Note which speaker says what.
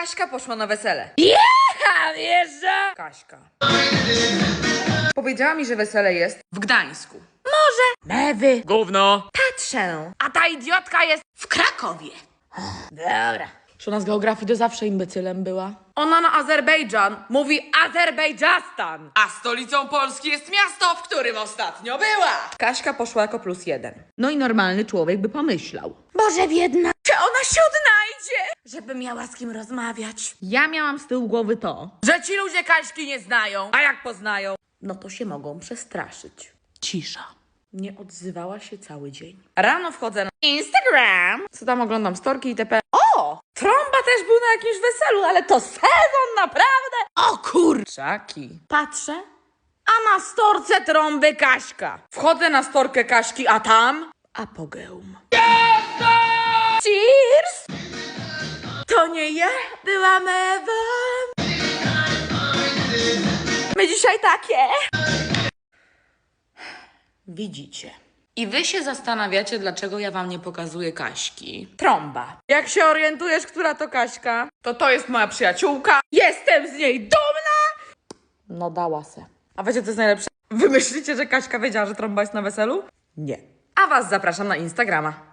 Speaker 1: Kaśka poszła na wesele.
Speaker 2: Jecha, wjeżdża!
Speaker 1: Kaśka. Powiedziała mi, że wesele jest w Gdańsku.
Speaker 2: Mewy.
Speaker 1: Gówno.
Speaker 2: Patrzę. A ta idiotka jest w Krakowie. Dobra. Że ona z geografii to zawsze imbecylem była.
Speaker 1: Ona na Azerbejdżan mówi Azerbejdżastan, a stolicą Polski jest miasto, w którym ostatnio była. Kaśka poszła jako plus jeden.
Speaker 2: No i normalny człowiek by pomyślał. Boże biedna. Czy ona się odnajdzie? Żeby miała z kim rozmawiać. Ja miałam z tyłu głowy to,
Speaker 1: Że ci ludzie Kaśki nie znają, a jak poznają?
Speaker 2: no to się mogą przestraszyć. Cisza. Nie odzywała się cały dzień.
Speaker 1: Rano wchodzę na Instagram, co tam oglądam storki itp. O! Trąba też był na jakimś weselu, ale to sezon naprawdę!
Speaker 2: O kur...
Speaker 1: Czaki.
Speaker 2: Patrzę, a na storce trąby Kaśka.
Speaker 1: Wchodzę na storkę Kaśki, a tam...
Speaker 2: Apogeum. To nie ja byłam Ewą.
Speaker 1: My dzisiaj takie!
Speaker 2: Widzicie. I wy się zastanawiacie, dlaczego ja wam nie pokazuję Kaśki.
Speaker 1: Trąba. Jak się orientujesz, która to Kaśka, to to jest moja przyjaciółka. Jestem z niej dumna!
Speaker 2: No dała se.
Speaker 1: A wiecie, co jest najlepsze? Wy myślicie, że Kaśka wiedziała, że trąba jest na weselu?
Speaker 2: Nie.
Speaker 1: A was zapraszam na Instagrama.